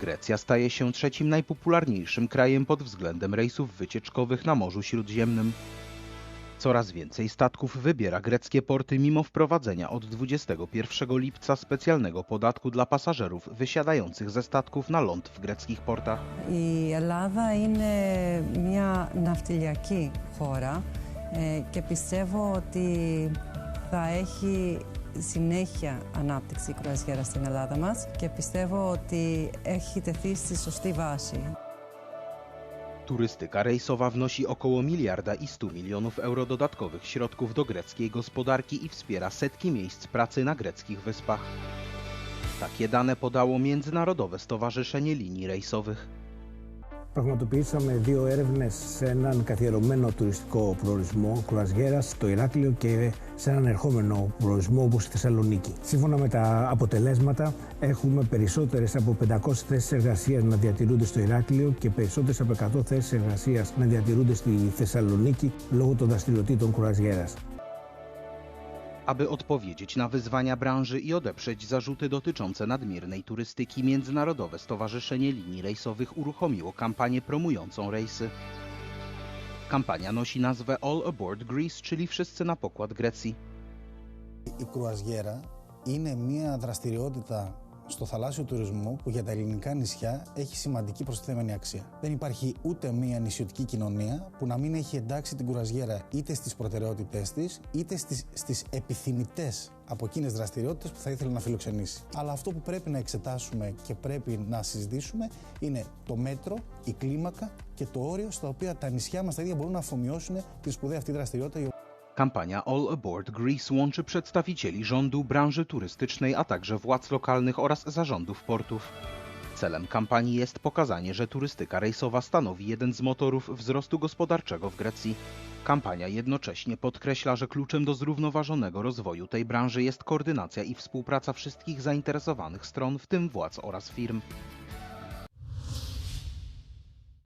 Grecja staje się trzecim najpopularniejszym krajem pod względem rejsów wycieczkowych na Morzu Śródziemnym. Coraz więcej statków wybiera greckie porty mimo wprowadzenia od 21 lipca specjalnego podatku dla pasażerów wysiadających ze statków na ląd w greckich portach. Η Ελλάδα είναι μια ναυτιλιακή χώρα ε, και πιστεύω ότι θα έχει συνέχεια ανάπτυξη η κρουαζιέρα στην Ελλάδα μας και πιστεύω ότι έχει τεθεί στη σωστή βάση. Turystyka rejsowa wnosi około miliarda i 100 milionów euro dodatkowych środków do greckiej gospodarki i wspiera setki miejsc pracy na greckich wyspach. Takie dane podało Międzynarodowe Stowarzyszenie Linii Rejsowych. Πραγματοποιήσαμε δύο έρευνες σε έναν καθιερωμένο τουριστικό προορισμό κρουαζιέρας στο Ηράκλειο και σε έναν ερχόμενο προορισμό όπως η Θεσσαλονίκη. Σύμφωνα με τα αποτελέσματα έχουμε περισσότερες από 500 θέσεις εργασίας να διατηρούνται στο Ηράκλειο και περισσότερες από 100 θέσεις εργασίας να διατηρούνται στη Θεσσαλονίκη λόγω των δραστηριοτήτων κρουαζιέρας. Aby odpowiedzieć na wyzwania branży i odeprzeć zarzuty dotyczące nadmiernej turystyki, Międzynarodowe Stowarzyszenie Linii Rejsowych uruchomiło kampanię promującą rejsy. Kampania nosi nazwę All Aboard Greece, czyli Wszyscy na pokład Grecji. Η κρουαζιέρα είναι μια δραστηριότητα στο θαλάσσιο τουρισμό που για τα ελληνικά νησιά έχει σημαντική προστιθέμενη αξία. Δεν υπάρχει ούτε μια νησιωτική κοινωνία που να μην έχει εντάξει την κουραζιέρα είτε στις προτεραιότητές της είτε στις, στις επιθυμητές από εκείνες δραστηριότητες που θα ήθελε να φιλοξενήσει. Αλλά αυτό που πρέπει να εξετάσουμε και πρέπει να συζητήσουμε είναι το μέτρο, η κλίμακα και το όριο στα οποία τα νησιά μας τα ίδια μπορούν να αφομοιώσουν τη σπουδαία αυτή δραστηριότητα Kampania All Aboard Greece łączy przedstawicieli rządu, branży turystycznej, a także władz lokalnych oraz zarządów portów. Celem kampanii jest pokazanie, że turystyka rejsowa stanowi jeden z motorów wzrostu gospodarczego w Grecji. Kampania jednocześnie podkreśla, że kluczem do zrównoważonego rozwoju tej branży jest koordynacja i współpraca wszystkich zainteresowanych stron, w tym władz oraz firm.